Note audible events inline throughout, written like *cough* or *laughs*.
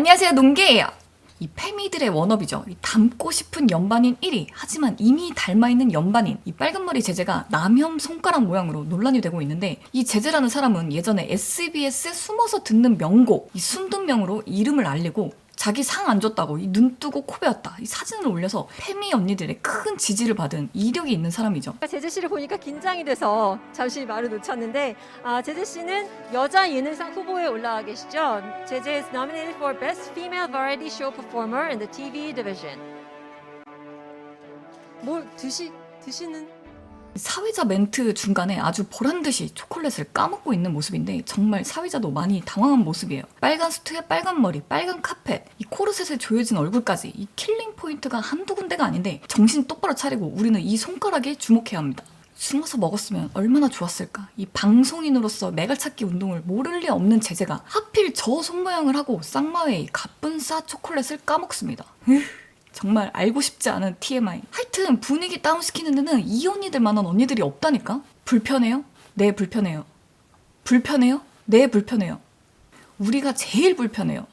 안녕하세요, 농개예요. 이 페미들의 워너비죠. 이 닮고 싶은 연반인 1위. 하지만 이미 닮아있는 연반인 이 빨간머리 제재가 남혐 손가락 모양으로 논란이 되고 있는데 이 제재라는 사람은 예전에 SBS에 숨어서 듣는 명곡 이 순둥명으로 이름을 알리고 자기 상 안 줬다고 이 눈 뜨고 코 베었다 이 사진을 올려서 페미 언니들의 큰 지지를 받은 이력이 있는 사람이죠. 제재 씨를 보니까 긴장이 돼서 잠시 말을 놓쳤는데 아, 제재 씨는 여자 예능상 후보에 올라와 계시죠. 제재 is nominated for Best Female Variety Show Performer in the TV Division. 뭘 드시 드시는 사회자 멘트 중간에 아주 보란 듯이 초콜릿을 까먹고 있는 모습인데 정말 사회자도 많이 당황한 모습이에요. 빨간 수트에 빨간 머리, 빨간 카펫, 이 코르셋에 조여진 얼굴까지 이 킬링 포인트가 한두 군데가 아닌데 정신 똑바로 차리고 우리는 이 손가락에 주목해야 합니다. 숨어서 먹었으면 얼마나 좋았을까. 이 방송인으로서 매갈찾기 운동을 모를 리 없는 제재가 하필 저 손모양을 하고 쌍마의 이 가뿐싸 초콜릿을 까먹습니다. 으, 정말 알고 싶지 않은 TMI. 하여튼 분위기 다운시키는 데는 이 언니들만한 언니들이 없다니까? 불편해요? 네, 불편해요. 불편해요? 네, 불편해요. 우리가 제일 불편해요.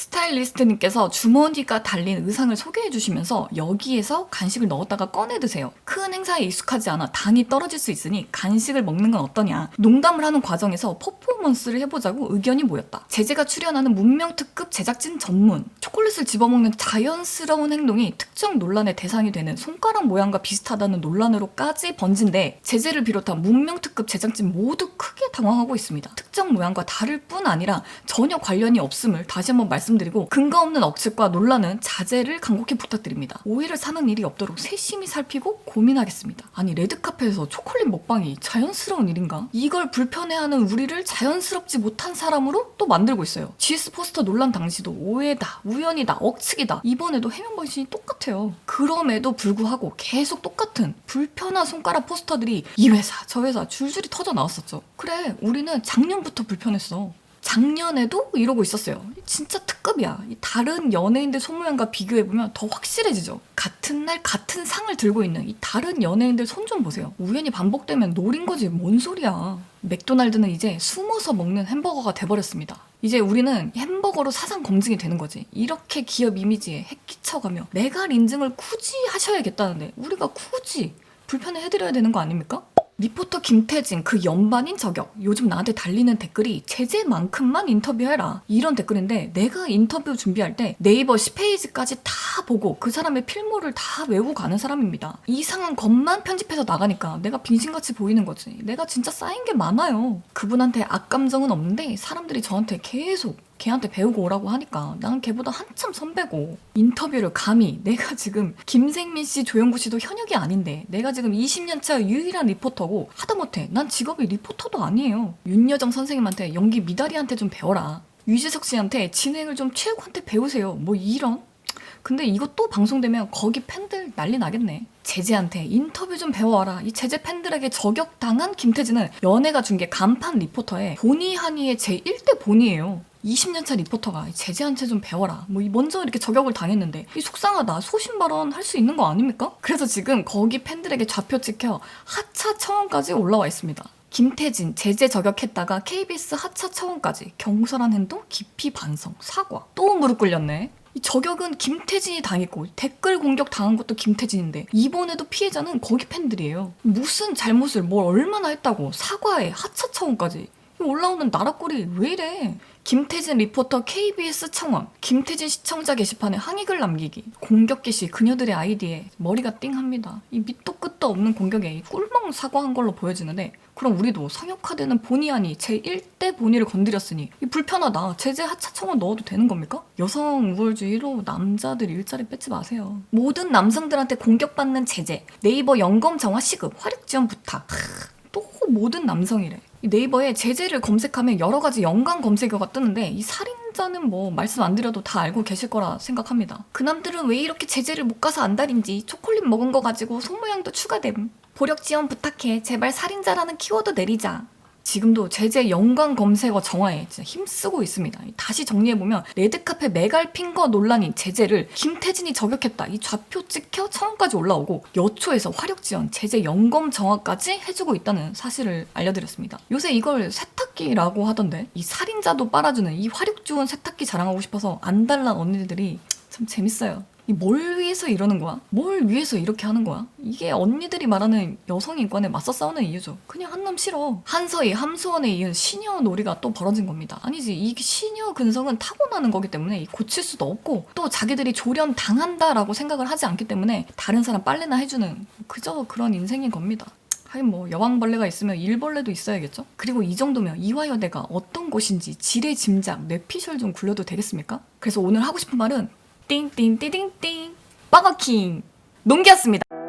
스타일리스트님께서 주머니가 달린 의상을 소개해 주시면서 여기에서 간식을 넣었다가 꺼내 드세요. 큰 행사에 익숙하지 않아 당이 떨어질 수 있으니 간식을 먹는 건 어떠냐. 농담을 하는 과정에서 퍼포먼스를 해보자고 의견이 모였다. 제재가 출연하는 문명특급 제작진 전문. 초콜릿을 집어먹는 자연스러운 행동이 특정 논란의 대상이 되는 손가락 모양과 비슷하다는 논란으로까지 번진데 제재를 비롯한 문명특급 제작진 모두 크게 당황하고 있습니다. 특정 모양과 다를 뿐 아니라 전혀 관련이 없음을 다시 한번 말씀 드리고 근거 없는 억측과 논란은 자제를 간곡히 부탁드립니다. 오해를 사는 일이 없도록 세심히 살피고 고민하겠습니다. 아니 레드카펫에서 초콜릿 먹방이 자연스러운 일인가? 이걸 불편해하는 우리를 자연스럽지 못한 사람으로 또 만들고 있어요. GS 포스터 논란 당시도 오해다, 우연이다, 억측이다. 이번에도 해명 방식이 똑같아요. 그럼에도 불구하고 계속 똑같은 불편한 손가락 포스터들이 이 회사, 저 회사 줄줄이 터져 나왔었죠. 그래, 우리는 작년부터 불편했어. 작년에도 이러고 있었어요. 진짜 특급이야. 이 다른 연예인들 손모양과 비교해보면 더 확실해지죠. 같은 날 같은 상을 들고 있는 이 다른 연예인들 손 좀 보세요. 우연히 반복되면 노린 거지. 뭔 소리야. 맥도날드는 이제 숨어서 먹는 햄버거가 돼버렸습니다. 이제 우리는 햄버거로 사상 검증이 되는 거지. 이렇게 기업 이미지에 핵 끼쳐가며 메갈 인증을 굳이 하셔야겠다는데 우리가 굳이 불편해 해드려야 되는 거 아닙니까? 리포터 김태진 그 연반인 저격. 요즘 나한테 달리는 댓글이 제재만큼만 인터뷰해라. 이런 댓글인데 내가 인터뷰 준비할 때 네이버 10페이지까지 다 보고 그 사람의 필모를 다 외우고 가는 사람입니다. 이상한 것만 편집해서 나가니까 내가 빙신같이 보이는 거지. 내가 진짜 쌓인 게 많아요. 그분한테 악감정은 없는데 사람들이 저한테 계속 걔한테 배우고 오라고 하니까 난 걔보다 한참 선배고 인터뷰를 감히 내가 *laughs* 지금 김생민 씨, 조영구 씨도 현역이 아닌데 내가 지금 20년 차 유일한 리포터고 하다못해 난 직업이 리포터도 아니에요. 윤여정 선생님한테 연기 미다리한테 좀 배워라. 유재석 씨한테 진행을 좀 최욱한테 배우세요. 뭐 이런? 근데 이거 또 방송되면 거기 팬들 난리 나겠네. 제재한테 인터뷰 좀 배워와라. 이 제재 팬들에게 저격당한 김태진은 연예가 준 게 간판 리포터에 보니 하니의 제1대 본이에요. 20년차 리포터가 제재한테 좀 배워라. 뭐이 먼저 이렇게 저격을 당했는데 이 속상하다. 소신 발언 할 수 있는 거 아닙니까? 그래서 지금 거기 팬들에게 좌표 찍혀 하차 청원까지 올라와 있습니다. 김태진 제재 저격했다가 KBS 하차 청원까지 경솔한 행동 깊이 반성 사과 또 무릎 꿇렸네. 이 저격은 김태진이 당했고 댓글 공격 당한 것도 김태진인데 이번에도 피해자는 거기 팬들이에요. 무슨 잘못을 뭘 얼마나 했다고 사과에 하차 청원까지 이 올라오는 나라꼴이 왜 이래? 김태진 리포터 KBS 청원, 김태진 시청자 게시판에 항의글 남기기, 공격기 시 그녀들의 아이디에 머리가 띵합니다. 이 밑도 끝도 없는 공격에 이 꿀멍 사과한 걸로 보여지는데 그럼 우리도 성역화되는 본의 아니 제1대 본의를 건드렸으니 이 불편하다. 제재 하차 청원 넣어도 되는 겁니까? 여성 우월주의로 남자들 일자리 뺏지 마세요. 모든 남성들한테 공격받는 제재, 네이버 연금 정화 시급, 화력 지원 부탁. 하, 또 모든 남성이래. 이 네이버에 제재를 검색하면 여러 가지 연관 검색어가 뜨는데 이 살인자는 뭐 말씀 안 드려도 다 알고 계실 거라 생각합니다. 그 남들은 왜 이렇게 제재를 못 가서 안달인지 초콜릿 먹은 거 가지고 손모양도 추가됨. 보력 지원 부탁해. 제발 살인자라는 키워드 내리자. 지금도 제재 연관 검색어 정화에 진짜 힘쓰고 있습니다. 다시 정리해보면 레드카페 메갈 핑거 논란인 제재를 김태진이 저격했다. 이 좌표 찍혀 천원까지 올라오고 여초에서 화력지원 제재 연검 정화까지 해주고 있다는 사실을 알려드렸습니다. 요새 이걸 세탁기라고 하던데 이 살인자도 빨아주는 이 화력지원 세탁기 자랑하고 싶어서 안달난 언니들이 참 재밌어요. 이뭘 위해서 이러는 거야? 뭘 위해서 이렇게 하는 거야? 이게 언니들이 말하는 여성 인권에 맞서 싸우는 이유죠. 그냥 한남 싫어. 한서희, 함수원에 이은 시녀 놀이가 또 벌어진 겁니다. 아니지, 이 시녀 근성은 타고나는 거기 때문에 고칠 수도 없고 또 자기들이 조련 당한다라고 생각을 하지 않기 때문에 다른 사람 빨래나 해주는 그저 그런 인생인 겁니다. 하긴 뭐 여왕벌레가 있으면 일벌레도 있어야겠죠? 그리고 이 정도면 이화여대가 어떤 곳인지 지뢰 짐작, 뇌피셜 좀 굴려도 되겠습니까? 그래서 오늘 하고 싶은 말은 띵띵띠딩띵 버거킹 농기였습니다.